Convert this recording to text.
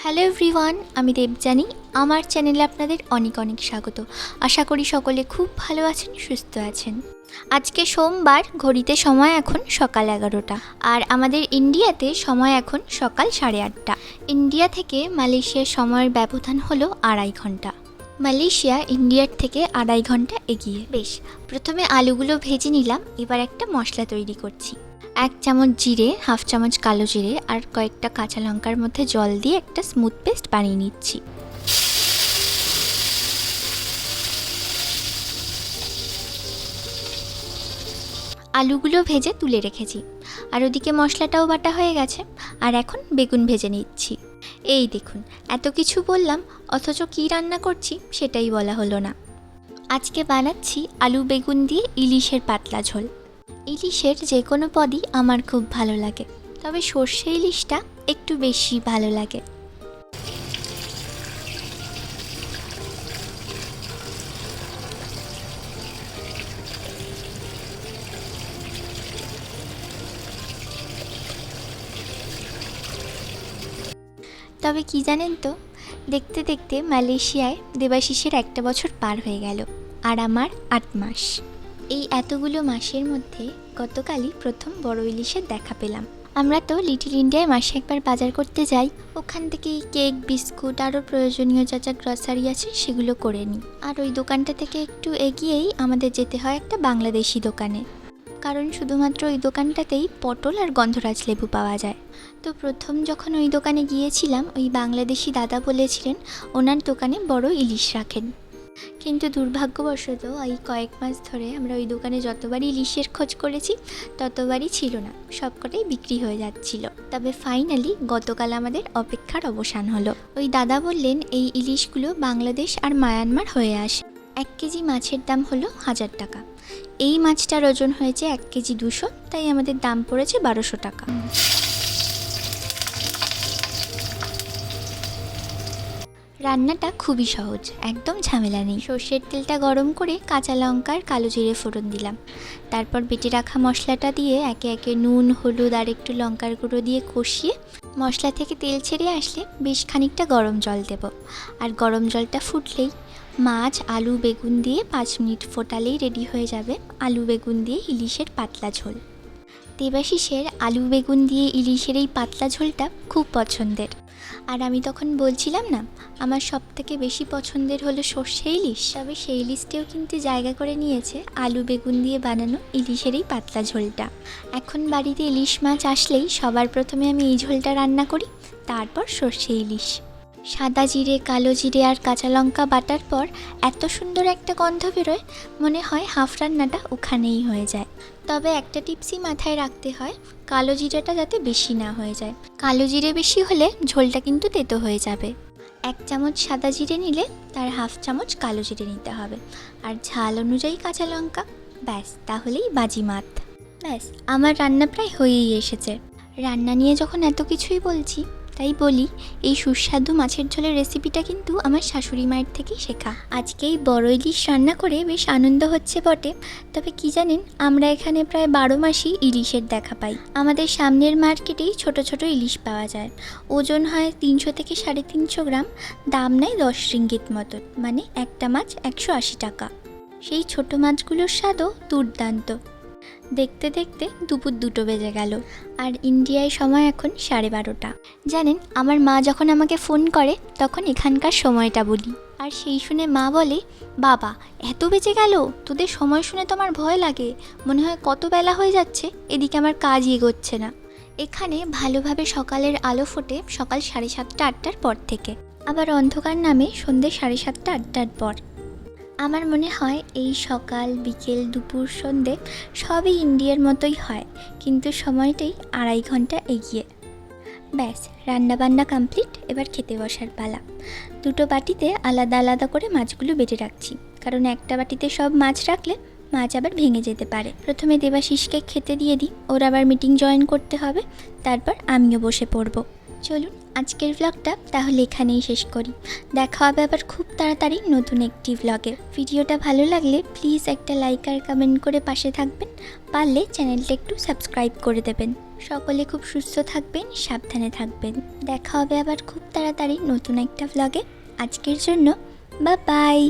Hello everyone আমি দেবজানি আমার চ্যানেলে আপনাদের অনেক অনেক স্বাগত। আশা করি সকলে খুব ভালো আছেন, সুস্থ আছেন। আজকে সোমবার, ঘড়িতে সময় এখন সকাল এগারোটা। আর আমাদের ইন্ডিয়াতে সময় এখন সকাল সাড়ে আটটা। ইন্ডিয়া থেকে মালয়েশিয়ার সময়ের ব্যবধান হলো আড়াই ঘণ্টা। মালয়েশিয়া ইন্ডিয়ার থেকে আড়াই ঘণ্টা এগিয়ে। বেশ, প্রথমে আলুগুলো ভেজে নিলাম, এবার একটা মশলা তৈরি করছি। এক চামচ জিরে, হাফ চামচ কালো জিরে আর কয়েকটা কাঁচা লঙ্কার মধ্যে জল দিয়ে একটা স্মুথ পেস্ট বানিয়ে নিচ্ছি। আলুগুলো ভেজে তুলে রেখেছি। আর ওদিকে মশলাটাও বাটা হয়ে গেছে। আর এখন বেগুন ভেজে নিচ্ছি। এই দেখুন, এত কিছু বললাম, অথচ কী রান্না করছি সেটাই বলা হলো না। আজকে বানাচ্ছি আলু বেগুন দিয়ে ইলিশের পাতলা ঝোল। ইলিশের যে কোনো পদই আমার খুব ভালো লাগে, তবে সর্ষে ইলিশটা একটু বেশি ভালো লাগে। তবে কি জানেন তো, দেখতে দেখতে মালয়েশিয়ায় দেবাশিসের একটা বছর পার হয়ে গেল, আর আমার আট মাস। এই এতগুলো মাসের মধ্যে গতকালই প্রথম বড় ইলিশের দেখা পেলাম। আমরা তো লিটিল ইন্ডিয়ায় মাসে একবার বাজার করতে যাই, ওখান থেকেই কেক, বিস্কুট, আরও প্রয়োজনীয় যা যা গ্রসারি আছে সেগুলো করে নিই। আর ওই দোকানটা থেকে একটু এগিয়েই আমাদের যেতে হয় একটা বাংলাদেশি দোকানে। কারণ শুধুমাত্র ওই দোকানটাতেই পটল আর গন্ধরাজ লেবু পাওয়া যায়। তো প্রথম যখন ওই দোকানে গিয়েছিলাম, ওই বাংলাদেশি দাদা বলেছিলেন, ওনার দোকানে বড় ইলিশ রাখেন। কিন্তু দুর্ভাগ্যবশত এই কয়েক মাস ধরে আমরা ওই দোকানে যতবারই ইলিশের খোঁজ করেছি, ততবারই ছিল না। সবকটাই বিক্রি হয়ে যাচ্ছিল। তবে ফাইনালি গতকাল আমাদের অপেক্ষার অবসান হলো। ওই দাদা বললেন, এই ইলিশগুলো বাংলাদেশ আর মায়ানমার হয়ে আসে। এক কেজি মাছের দাম হলো হাজার টাকা। এই মাছটার ওজন হয়েছে এক কেজি দুশো, তাই আমাদের দাম পড়েছে বারোশো টাকা। রান্নাটা খুবই সহজ, একদম ঝামেলা নেই। সর্ষের তেলটা গরম করে কাঁচা লঙ্কার কালো জিরে ফোড়ন দিলাম। তারপর বেটে রাখা মশলাটা দিয়ে একে একে নুন, হলুদ আর একটু লঙ্কার গুঁড়ো দিয়ে কষিয়ে মশলা থেকে তেল ছেড়ে আসলে বেশ খানিকটা গরম জল দেব। আর গরম জলটা ফুটলেই মাছ, আলু, বেগুন দিয়ে পাঁচ মিনিট ফোটালেই রেডি হয়ে যাবে আলু, বেগুন দিয়ে ইলিশের পাতলা ঝোল। দেবাশিসের আলু, বেগুন দিয়ে ইলিশের এই পাতলা ঝোলটা খুব পছন্দের। আর আমি তখন বলছিলাম না, আমার সব থেকে বেশি পছন্দের হলো সর্ষে ইলিশ। তবে সেই ইলিশটিও কিন্তু জায়গা করে নিয়েছে, আলু বেগুন দিয়ে বানানো ইলিশের এই পাতলা ঝোলটা। এখন বাড়িতে ইলিশ মাছ আসলেই সবার প্রথমে আমি এই ঝোলটা রান্না করি, তারপর সর্ষে ইলিশ। সাদা জিরে, কালো জিরে আর কাঁচা লঙ্কা বাটার পর এত সুন্দর একটা গন্ধ বেরোয়, মনে হয় হাফ রান্নাটা ওখানেই হয়ে যায়। তবে একটা টিপসই মাথায় রাখতে হয়, কালো জিরেটা যাতে বেশি না হয়ে যায়। কালো জিরে বেশি হলে ঝোলটা কিন্তু তেতো হয়ে যাবে। এক চামচ সাদা জিরে নিলে তার হাফ চামচ কালো জিরে নিতে হবে। আর ঝাল অনুযায়ী কাঁচা লঙ্কা, ব্যাস, তাহলেই বাজি বাজিমাত। ব্যাস, আমার রান্না প্রায় হয়েই এসেছে। রান্না নিয়ে যখন এত কিছুই বলছি তাই বলি, এই সুস্বাদু মাছের ঝোলের রেসিপিটা কিন্তু আমার শাশুড়ি মায়ের থেকেই শেখা। আজকে এই বড় ইলিশ রান্না করে বেশ আনন্দ হচ্ছে বটে। তবে কি জানেন, আমরা এখানে প্রায় বারো মাসই ইলিশের দেখা পাই। আমাদের সামনের মার্কেটেই ছোট ছোট ইলিশ পাওয়া যায়। ওজন হয় তিনশো থেকে সাড়ে তিনশো গ্রাম, দাম নেয় দশ রিঙ্গিত মতো মানে একটা মাছ একশো আশি টাকা। সেই ছোট মাছগুলোর স্বাদও দুর্দান্ত। দেখতে দেখতে দুপুর দুটো বেজে গেল আর ইন্ডিয়ায় সময় এখন সাড়ে বারোটা। জানেন, আমার মা যখন আমাকে ফোন করে, তখন এখানকার সময়টা বলি। আর সেই শুনে মা বলে, বাবা, এত বেজে গেল, তোদের সময় শুনে তো আমার ভয় লাগে। মনে হয় কত বেলা হয়ে যাচ্ছে, এদিকে আমার কাজই এগোচ্ছে না। এখানে ভালোভাবে সকালের আলো ফোটে সকাল সাড়ে সাতটা আটটার পর থেকে। আবার অন্ধকার নামে সন্ধ্যে সাড়ে সাতটা আটটার পর। আমার মনে হয় এই সকাল, বিকেল, দুপুর, সন্ধে সবই ইন্ডিয়ার মতোই হয়, কিন্তু সময়টাই আড়াই ঘণ্টা এগিয়ে। ব্যাস, রান্নাবান্না কমপ্লিট এবার খেতে বসার পালা। দুটো বাটিতে আলাদা আলাদা করে মাছগুলো বেটে রাখছি, কারণ একটা বাটিতে সব মাছ রাখলে মাছ আবার ভেঙে যেতে পারে। প্রথমে দেবাশিসকে খেতে দিয়ে দিই, ওর আবার মিটিং জয়েন করতে হবে, তারপর আমিও বসে পড়ব। চলুন আজকের ব্লগটা তাহলে এখানেই শেষ করি। দেখা হবে আবার খুব তাড়াতাড়ি নতুন একটি ব্লগে ভিডিওটা ভালো লাগলে প্লিজ একটা লাইক আর কমেন্ট করে পাশে থাকবেন। পারলে চ্যানেলটা একটু সাবস্ক্রাইব করে দেবেন। সকলে খুব সুস্থ থাকবেন, সাবধানে থাকবেন। দেখা হবে আবার খুব তাড়াতাড়ি নতুন একটা ব্লগে আজকের জন্য বা বাই